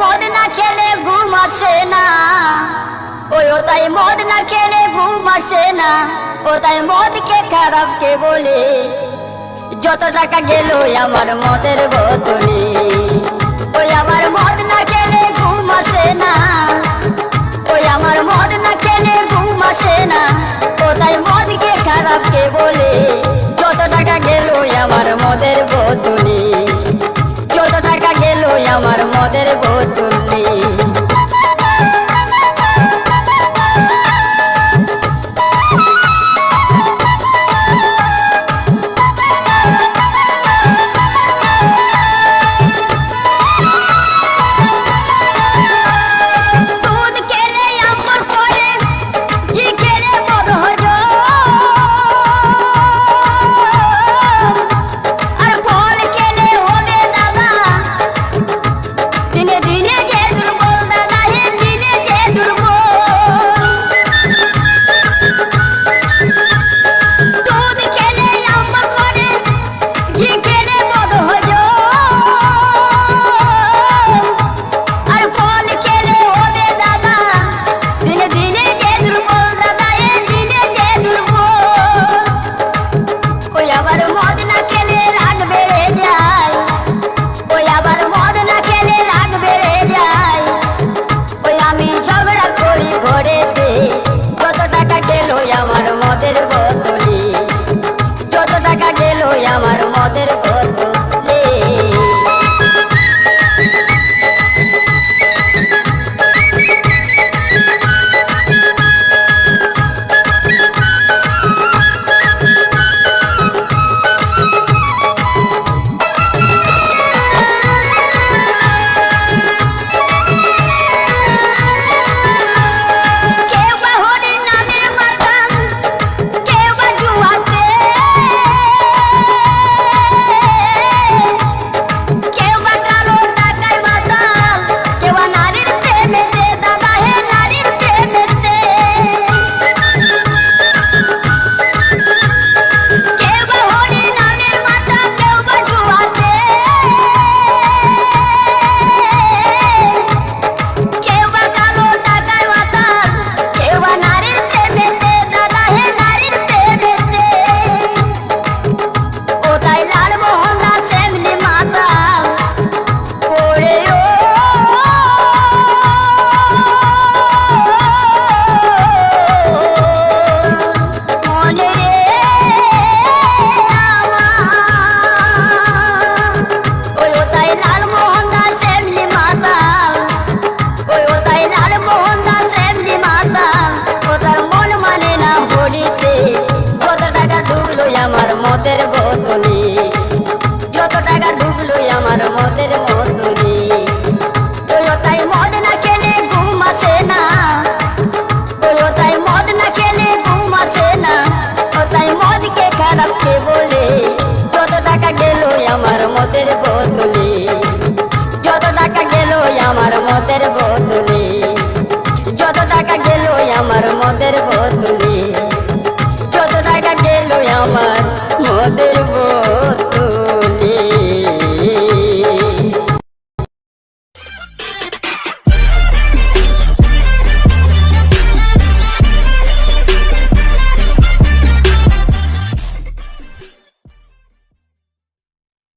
মদ না খেলে ঘুম আসে না। ওই ওটাই মদ না খেলে ঘুম আসে না। ওটাই তাই মদকে খারাপ কে বলে, যত টাকা গেল আমার মদের বদলে। ওই, আমার মদ না খেলে ঘুম আসে না। ওই, আমার মদ না খেলে ঘুম আসে না। ওটাই তাই মদকে খারাপ কে বলে গো